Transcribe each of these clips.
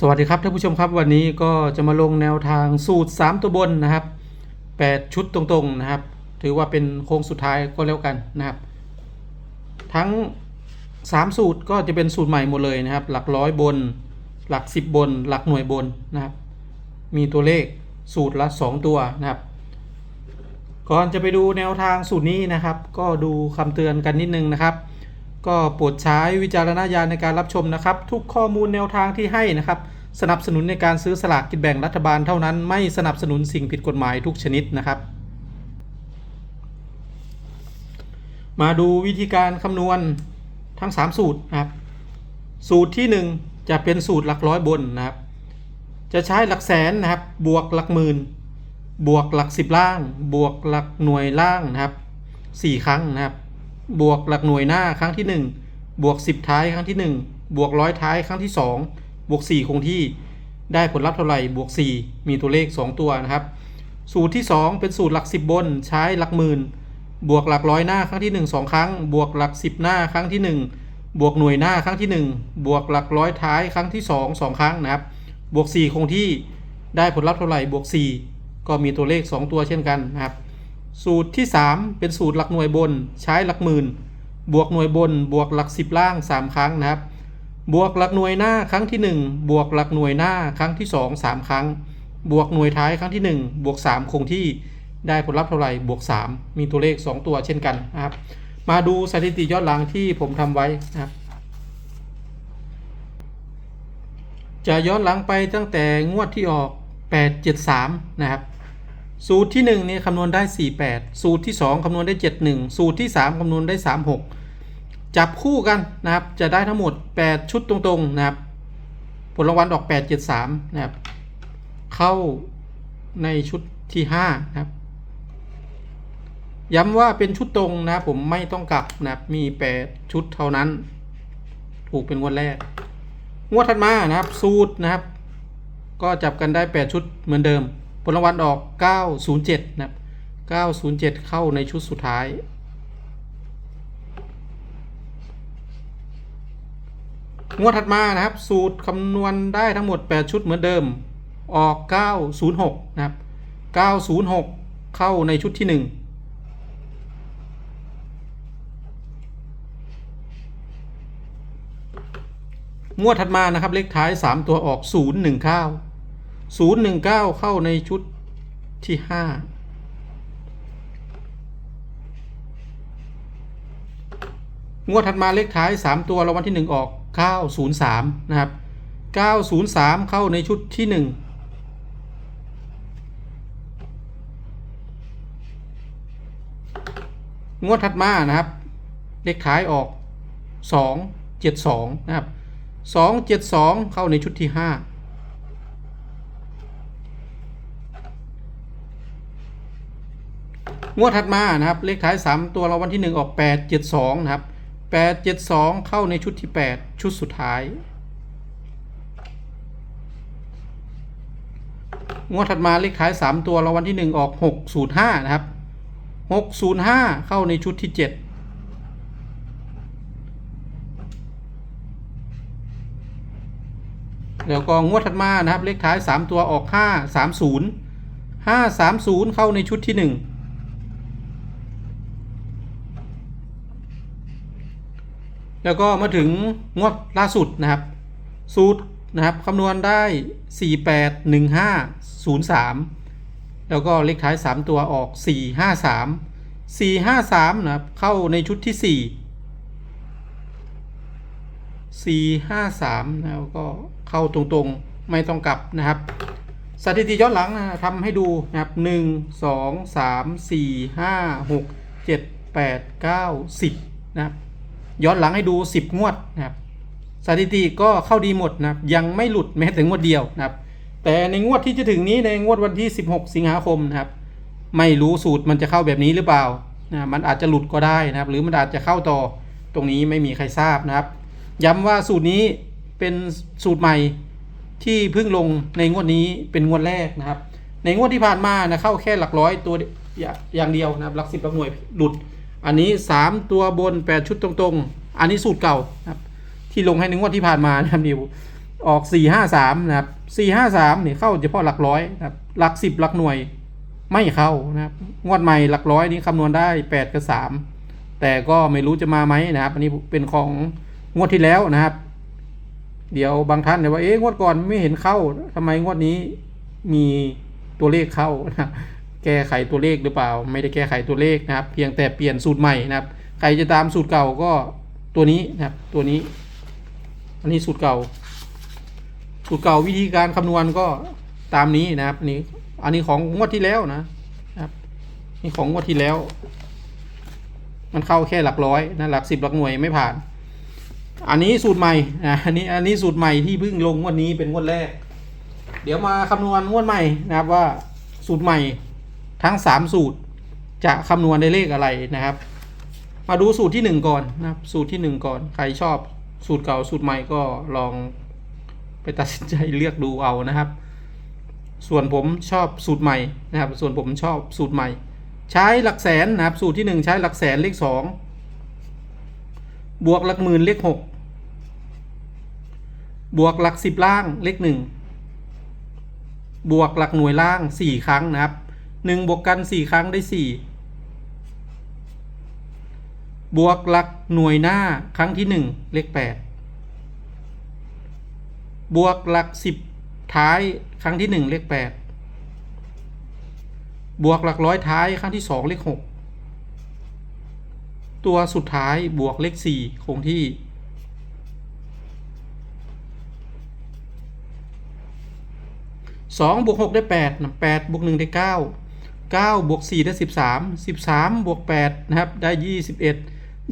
สวัสดีครับท่านผู้ชมครับวันนี้ก็จะมาลงแนวทางสูตร 3 ตัวบนนะครับ 8 ชุดตรงๆนะครับ ถือว่าเป็นโค้งสุดท้ายก็แล้วกันนะครับ ทั้ง 3 สูตรก็จะเป็นสูตรใหม่หมดเลยนะครับ หลักร้อยบน หลัก 10 บน หลักหน่วยบนนะครับ มีตัวเลขสูตรละ 2 ตัวนะครับ ก่อนจะไปดูแนวทางสูตรนี้นะครับ ก็ดูคำเตือนกันนิดนึงนะครับ ก็โปรดใช้วิจารณญาณในการรับชมนะครับ ทุกข้อมูลแนวทางที่ให้นะครับ สนับสนุนในการซื้อสลากกินแบ่งรัฐบาลเท่านั้น ไม่สนับสนุนสิ่งผิดกฎหมายทุกชนิดนะครับ มาดูวิธีการคำนวณทั้ง 3 สูตรนะครับ สูตรที่ 1 จะเป็นสูตรหลักร้อยบนนะครับ จะใช้หลักแสนนะครับ บวกหลักหมื่น บวกหลักสิบล่าง บวกหลักหน่วยล่างนะครับสี่ครั้งนะครับ บวกหลักหน่วยหน้าครั้งที่ 1 บวก 10 ท้ายครั้งที่ 1 บวกร้อยท้ายครั้งที่ 2 บวก 4 คงที่ได้ผลลัพธ์เท่าไหร่บวก 4 มีตัวเลข 2 ตัวนะครับ สูตรที่ 2 เป็นสูตรหลัก 10 บนใช้หลักหมื่นบวกหลักร้อยหน้าครั้งที่ 1 2 ครั้ง บวกหลัก 10 หน้าครั้งที่ 1 บวกหน่วยหน้าครั้งที่ 1 บวกหลักร้อยท้ายครั้งที่ 2 2 ครั้งนะครับ บวก 4 คงที่ได้ผลลัพธ์เท่าไหร่บวก 4 ก็มีตัวเลข 2 ตัวเช่นกันนะครับ สูตรที่ 3 เป็นสูตรหลักหน่วยบนใช้หลักหมื่น บวกหน่วยบน บวกหลัก 10 ล่าง 3 ครั้งนะครับ บวกหลักหน่วยหน้าครั้งที่ 1 บวกหลักหน่วยหน้าครั้งที่ 2 3 ครั้ง บวกหน่วยท้ายครั้งที่ 1 บวก 3 คงที่ได้ผลลัพธ์เท่าไหร่บวก 3 มีตัวเลข 2 ตัวเช่นกันนะครับ มาดูสถิติย้อนหลังที่ผมทำไว้นะครับ จะย้อนหลังไปตั้งแต่งวดที่ออก 873 นะครับ สูตรที่1เนี่ยคำนวณได้ 48 สูตรที่ 2 คำนวณได้ 71 สูตรที่ 3 คำนวณได้ 36 จับคู่กันนะครับ จะได้ทั้งหมด 8 ชุดตรงๆนะครับ ผลรางวัลออก 873 นะครับ เข้าในชุดที่ 5 นะครับ ย้ำว่าเป็นชุดตรงนะผมไม่ต้องกลับนะครับ มี 8 ชุดเท่านั้น ถูกเป็นงวดแรก งวดถัดมานะครับ สูตรนะครับ ก็จับกันได้ 8 ชุดเหมือนเดิม ผลรางวัลออก 907 นะครับ 907 เข้าในชุดสุดท้าย งวดถัดมานะครับ สูตรคำนวณได้ทั้งหมด 8 ชุดเหมือนเดิม ออก 906 นะครับ 906 เข้าในชุดที่ 1งวดถัดมานะครับเลขท้าย 3 ตัวออก 019 019 019เข้าในชุดที่5งวดถัดมาเลขท้าย 3 ตัวรางวัลที่ 1 ออก 903 นะครับ 903 เข้าในชุดที่ 1งวดถัดมานะครับ เลขท้ายออก 272 นะครับ 272 เข้าในชุดที่ 5 งวดถัดมานะครับ เลขท้าย 3 ตัวรางวัลที่ 1 ออก 872 นะครับ 872 เข้าในชุดที่ 8 ชุดสุดท้าย งวดถัดมาเลขท้าย 3 ตัวรางวัลที่ 1 ออก 605 นะครับ 605 เข้าในชุดที่ 7แล้วก็งวดถัดมานะครับ เลขท้าย 3 ตัวออก 5 30 5 30 เข้าในชุดที่ 1 แล้วก็มาถึงงวดล่าสุดนะครับ สูตรนะครับคำนวณได้ 48 15 03 แล้วก็เลขท้าย 3 ตัวออก 453 453นะครับเข้าในชุดที่ 4 453แล้วก็เข้าตรงๆไม่ต้องกลับนะครับ สถิติย้อนหลังนะทำให้ดูนะครับ 1 2 3 4 5 6 7 8 9 10 นะครับ ย้อนหลังให้ดู 10 งวดนะครับสถิติก็เข้าดีหมดนะครับยังไม่หลุดแม้แต่งวดเดียวนะครับ แต่ในงวดที่จะถึงนี้ในงวดวันที่ 16 สิงหาคมนะครับ ไม่รู้สูตรมันจะเข้าแบบนี้หรือเปล่านะมันอาจจะหลุดก็ได้นะครับ หรือมันอาจจะเข้าต่อตรงนี้ไม่มีใครทราบนะครับ ย้ำว่าสูตรนี้เป็นสูตรใหม่ที่เพิ่งลงในงวดนี้เป็นงวดแรกนะครับ ในงวดที่ผ่านมานะเข้าแค่หลักร้อยตัวอย่างเดียวนะครับหลักสิบหลักหน่วยหลุด อันนี้ 3 ตัวบน 8 ชุดตรงๆ อันนี้สูตรเก่านะครับ ที่ลงให้ในงวดที่ผ่านมานะครับนิวออกสี่ห้าสามนะครับสี่ห้าสามเนี่ยเข้าเฉพาะหลักร้อยนะครับหลักสิบหลักหน่วยไม่เข้านะครับงวดใหม่หลักร้อยนี้คำนวณได้แปดกับสามแต่ก็ไม่รู้จะมาไหมนะครับ อันนี้เป็นของงวดที่แล้วนะครับ เดี๋ยวบางท่านเนี่ยว่าเอ๊ะงวดก่อนไม่เห็นเข้าทำไมงวดนี้มีตัวเลขเข้านะ แก้ไขตัวเลขหรือเปล่า ไม่ได้แก้ไขตัวเลขนะครับ เพียงแต่เปลี่ยนสูตรใหม่นะครับ ใครจะตามสูตรเก่าก็ตัวนี้นะครับ ตัวนี้ อันนี้สูตรเก่า สูตรเก่าวิธีการคำนวณก็ตามนี้นะครับนี้อันนี้ของงวดที่แล้วนะนะครับ นี่ของงวดที่แล้ว มันเข้าแค่หลักร้อยนะหลักสิบหลักหน่วยไม่ผ่าน อันนี้สูตรใหม่นะอันนี้อันนี้สูตรใหม่ที่เพิ่งลงงวดนี้เป็นงวดแรก เดี๋ยวมาคำนวณงวดใหม่นะครับว่าสูตรใหม่ ทั้งสามสูตรจะคำนวณได้เลขอะไรนะครับ มาดูสูตรที่หนึ่งก่อนนะครับ สูตรที่หนึ่งก่อน ใครชอบสูตรเก่าสูตรใหม่ก็ลองไปตัดสินใจเลือกดูเอานะครับ ส่วนผมชอบสูตรใหม่นะครับ ส่วนผมชอบสูตรใหม่ ใช้หลักแสนนะครับ สูตรที่หนึ่งใช้หลักแสนเลขสองบวกหลักหมื่นเลขหกบวกหลักสิบล่างเลขหนึ่งบวกหลักหน่วยล่างสี่ครั้งนะครับ หนึ่งบวกกันสี่ครั้งได้สี่บวกหลักหน่วยหน้าครั้งที่หนึ่งเลขแปดบวกหลักสิบท้ายครั้งที่หนึ่งเลขแปดบวกหลักร้อยท้ายครั้งที่สองเลขหกตัวสุดท้ายบวกเลขสี่คงที่สองบวกหกได้แปดแปดบวกหนึ่งได้เก้า เก้าบวกสี่ได้สิบสามสิบสามบวกแปดนะครับได้ยี่สิบเอ็ด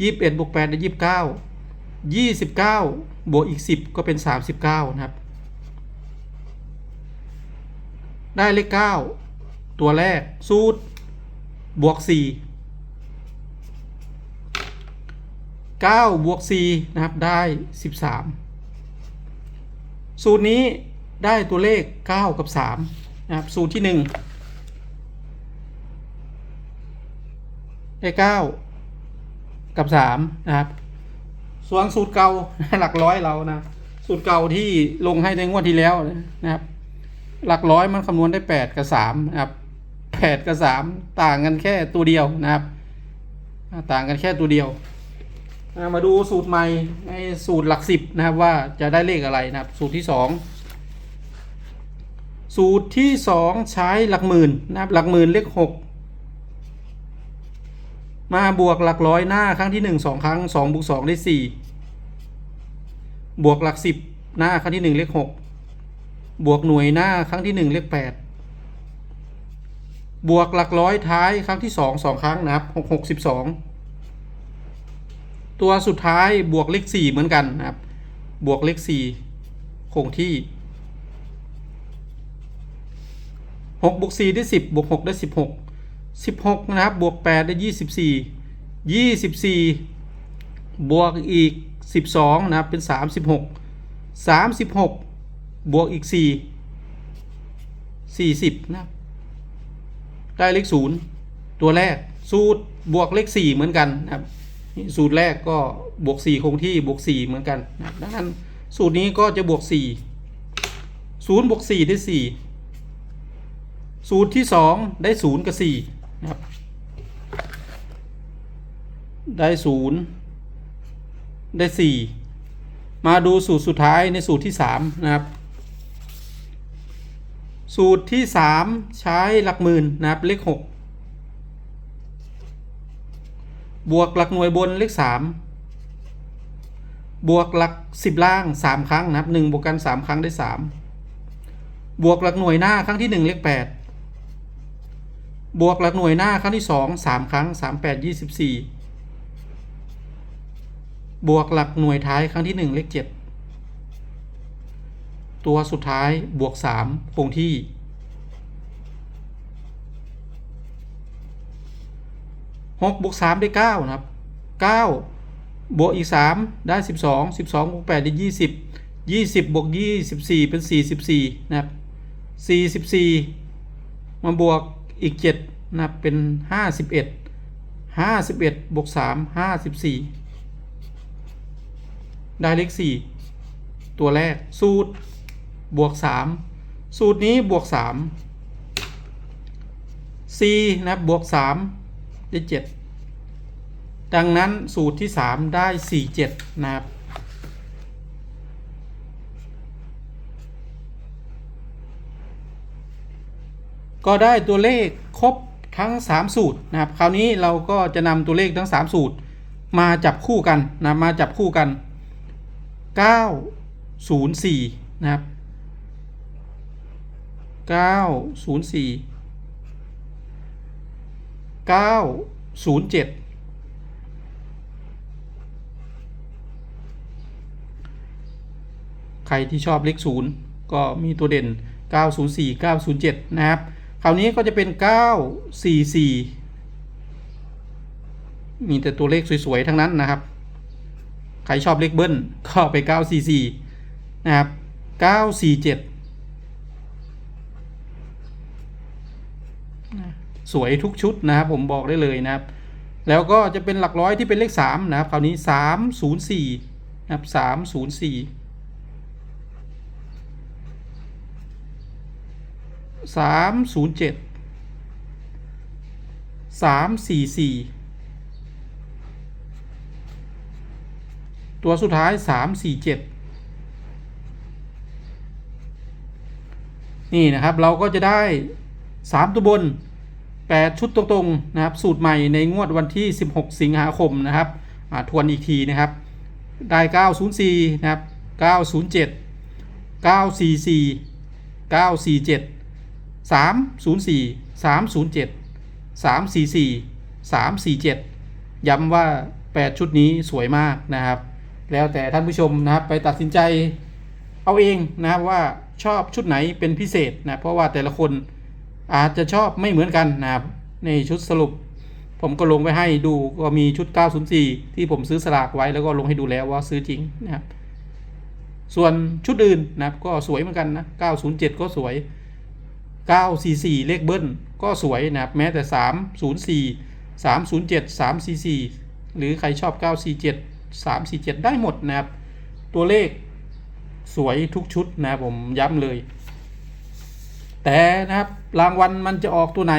ยี่สิบเอ็ดบวกแปดได้ยี่สิบเก้ายี่สิบเก้าบวกอีกสิบก็เป็นสามสิบเก้านะครับ ได้เลขเก้าตัวแรก สูตร บวกสี่เก้าบวกสี่นะครับได้สิบสามสูตรนี้ได้ตัวเลข 9 กับ3นะครับสูตรที่ 1 ได้9กับ3นะครับ ส่วนสูตรเก่าหลักร้อยเรานะสูตรเก่าที่ลงให้ในงวดที่แล้วนะครับ หลักร้อยมันคำนวณได้8กับ3นะครับ8กับ3ต่างกันแค่ตัวเดียวนะครับ ต่างกันแค่ตัวเดียวมาดูสูตรใหม่ในสูตรหลักสิบนะครับว่าจะได้เลขอะไรนะครับ สูตรที่สองสูตรที่สองใช้หลักหมื่นนะครับ หลักหมื่นเลขหก มาบวกหลักร้อยหน้าครั้งที่หนึ่งสองครั้งสองบวกสองได้สี่บวกหลักสิบหน้าครั้งที่หนึ่งเลขหกบวกหน่วยหน้าครั้งที่หนึ่งเลขแปดบวกหลักร้อยท้ายครั้งที่สองสองครั้งนะครับหกหกสิบสองตัวสุดท้ายบวกเลขสี่เหมือนกันนะครับ บวกเลขสี่คงที่หกบวกสี่ได้สิบบวกหกได้สิ บหกสิบหกนะครับ บวกแปดได้ยี่สิบสี่ยี่สิบสี่บวกอีกสิบสองนะครับ เป็นสามสิบหกสามสิบหกบวกอีกสี่สี่สิบนะครับ ได้เลขศูนย์ตัวแรก สูตรบวกเลขสี่เหมือนกันนะครับ สูตรแรกก็บวกสี่คงที่บวกสี่เหมือนกันนะดังนั้นสูตรนี้ก็จะบวกสี่ศูนย์บวกสี่ได้สี่สูตรที่สองได้ศูนย์กับสี่ นะครับ ได้ศูนย์ได้สี่มาดูสูตรสุดท้ายในสูตรที่สามนะครับ สูตรที่สามใช้หลักหมื่นนะครับเลขหกบวกหลักหน่วยบนเลขสามบวกหลักสิบล่างสามครั้งนะครับหนึ่งบวกกันสามครั้งได้สามบวกหลักหน่วยหน้าครั้งที่หนึ่งเลขแปด บวกหลักหน่วยหน้าครั้งที่สองสามครั้งสามแปดยี่สิบสี่บวกหลักหน่วยท้ายครั้งที่หนึ่งเลขเจ็ดตัวสุดท้ายบวกสามคงที่ หกบวกสามได้เก้านะครับเก้าบวกอีกสามได้สิบสองสิบสองบวกแปดได้ยี่สิบยี่สิบบวกยี่สิบสี่เป็นสี่สิบสี่นะครับสี่สิบสี่มาบวก อีกเจ็ดนะเป็นห้าสิบเอ็ดห้าสิบเอ็ดบวกสามห้าสิบสี่ได้เลขสี่ตัวแรก สูตร บวกสามสูตรนี้บวกสาม c นะบบวกสามได้เจ็ดดังนั้นสูตรที่สามได้สี่เจ็ดนะครับ ก็ได้ตัวเลขครบทั้ง 3 สูตรนะครับ คราวนี้เราก็จะนำตัวเลขทั้ง 3 สูตร มาจับคู่กันนะมาจับคู่กัน 904 นะครับ 904 907 ใครที่ชอบเลขศูนย์ก็มีตัวเด่น 904 907 นะครับ คราวนี้ก็จะเป็น 944 มีแต่ตัวเลขสวย ๆ ทั้งนั้นนะครับ ใครชอบเลขเบิ้ลก็ไป 944 นะครับ 947 สวยทุกชุดนะครับ ผมบอกได้เลยนะครับ แล้วก็จะเป็นหลักร้อยที่เป็นเลข 3 นะครับ คราวนี้ 304 นะครับ 304 สามศูนย์เจ็ดสามสี่สี่ตัวสุดท้ายสามสี่เจ็ดนี่นะครับเราก็จะได้สามตัวบนแปดชุดตรงๆนะครับ สูตรใหม่ในงวดวันที่16สิงหาคมนะครับทวนอีกทีนะครับ ได้904นะครับ907 944 947สามศูนย์สี่สาศูนย์เจ็ดสาสี่สี่สาสี่เจ็ด ย้ำว่าแปดชุดนี้สวยมากนะครับ แล้วแต่ท่านผู้ชมนะครับไปตัดสินใจเอาเองนะครับว่าชอบชุดไหนเป็นพิเศษนะเพราะว่าแต่ละคนอาจจะชอบไม่เหมือนกันนะครับในชุดสรุป ผมก็ลงไว้ให้ดูก็มีชุด 904 ที่ผมซื้อสลากไว้แล้วก็ลงให้ดูแล้วว่าซื้อจริงนะครับส่วนชุดอื่นนะครับก็สวยเหมือนกันนะ 907 ก็สวย 944 เลขเบิ้ลก็สวยนะครับ แม้แต่ 304 307 344 หรือใครชอบ 947 347 ได้หมดนะครับ ตัวเลขสวยทุกชุดนะผมย้ำเลย แต่นะครับรางวัลมันจะออกตัวไหน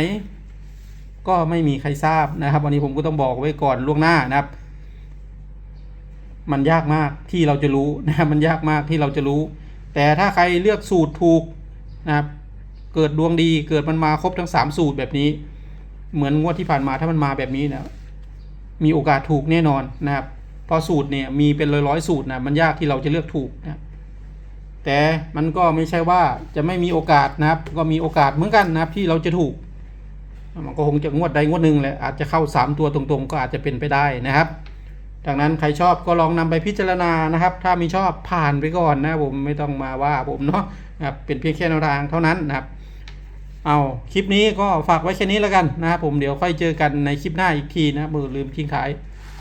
ก็ไม่มีใครทราบนะครับ วันนี้ผมก็ต้องบอกไว้ก่อนล่วงหน้านะครับ มันยากมากที่เราจะรู้นะมันยากมากที่เราจะรู้ แต่ถ้าใครเลือกสูตรถูกนะครับ เกิดดวงดี เกิดมันมาครบทั้งสามสูตรแบบนี้ เหมือนงวดที่ผ่านมาถ้ามันมาแบบนี้นะมีโอกาสถูกแน่นอนนะครับพราะสูตรเนี่ยมีเป็นร้อยร้อยๆสูตรนะมันยากที่เราจะเลือกถูกนะแต่มันก็ไม่ใช่ว่าจะไม่มีโอกาสนะครับ ก็มีโอกาสเหมือนกันนะครับที่เราจะถูก มันก็คงจะงวดใดงวดหนึ่งแหละอาจจะเข้าสามตัวตรงๆ ก็อาจจะเป็นไปได้นะครับดังนั้นใครชอบก็ลองนำไปพิจารณานะครับ ถ้ามีชอบผ่านไปก่อนนะผมไม่ต้องมาว่าผมเนาะนะครับเป็นเพียงแค่แนวทางเท่านั้นนะครับ เอาคลิปนี้ก็ฝากไว้แค่นี้แล้วกันนะครับผมเดี๋ยวค่อยเจอกันในคลิปหน้าอีกทีนะมือลืมทิ้งท้าย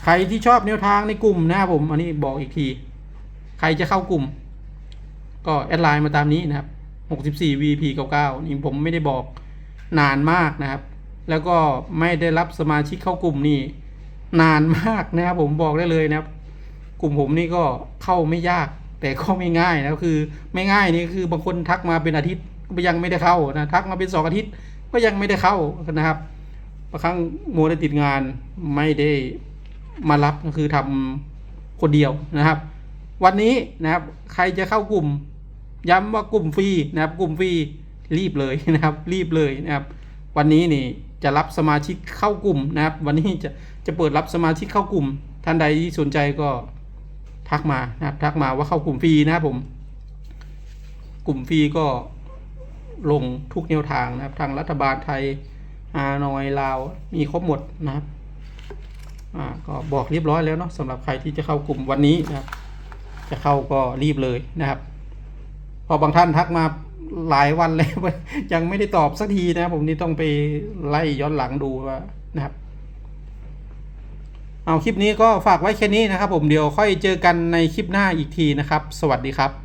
ใครที่ชอบแนวทางในกลุ่มนะครับผมอันนี้บอกอีกที ใครจะเข้ากลุ่ม ก็แอดไลน์มาตามนี้นะครับ64 VP 99นี่ผมไม่ได้บอกนานมากนะครับ แล้วก็ไม่ได้รับสมาชิกเข้ากลุ่มนี่นานมากนะครับผมบอกได้เลยนะครับ กลุ่มผมนี่ก็เข้าไม่ยากแต่ก็ไม่ง่ายนะคือไม่ง่ายนี่คือบางคนทักมาเป็นอาทิตย์ ก็ยังไม่ได้เข้านะทักมาเป็นสองอาทิตย์ก็ยังไม่ได้เข้านะครับบางครั้งมัวแต่ติดงานไม่ได้มารับก็คือทำคนเดียวนะครับ วันนี้นะครับ ใครจะเข้ากลุ่ม ย้ำว่ากลุ่มฟรีนะครับ กลุ่มฟรีรีบเลยนะครับ รีบเลยนะครับ วันนี้นี่จะรับสมาชิกเข้ากลุ่มนะครับ วันนี้จะจะเปิดรับสมาชิกเข้ากลุ่ม ท่านใดที่สนใจก็ทักมานะครับ ทักมาว่าเข้ากลุ่มฟรีนะครับผม กลุ่มฟรีก็ ลงทุกแนวทางนะครับ ทางรัฐบาลไทยฮานอยลาวมีครบหมดนะครับอ่าก็บอกเรียบร้อยแล้วเนาะสำหรับใครที่จะเข้ากลุ่มวันนี้นะครับ จะเข้าก็รีบเลยนะครับ พอบางท่านทักมาหลายวันแล้วยังไม่ได้ตอบสักทีนะครับผมนี่ต้องไปไล่ย้อนหลังดูว่านะครับเอาคลิปนี้ก็ฝากไว้แค่นี้นะครับ ผมเดี๋ยวค่อยเจอกันในคลิปหน้าอีกทีนะครับ สวัสดีครับ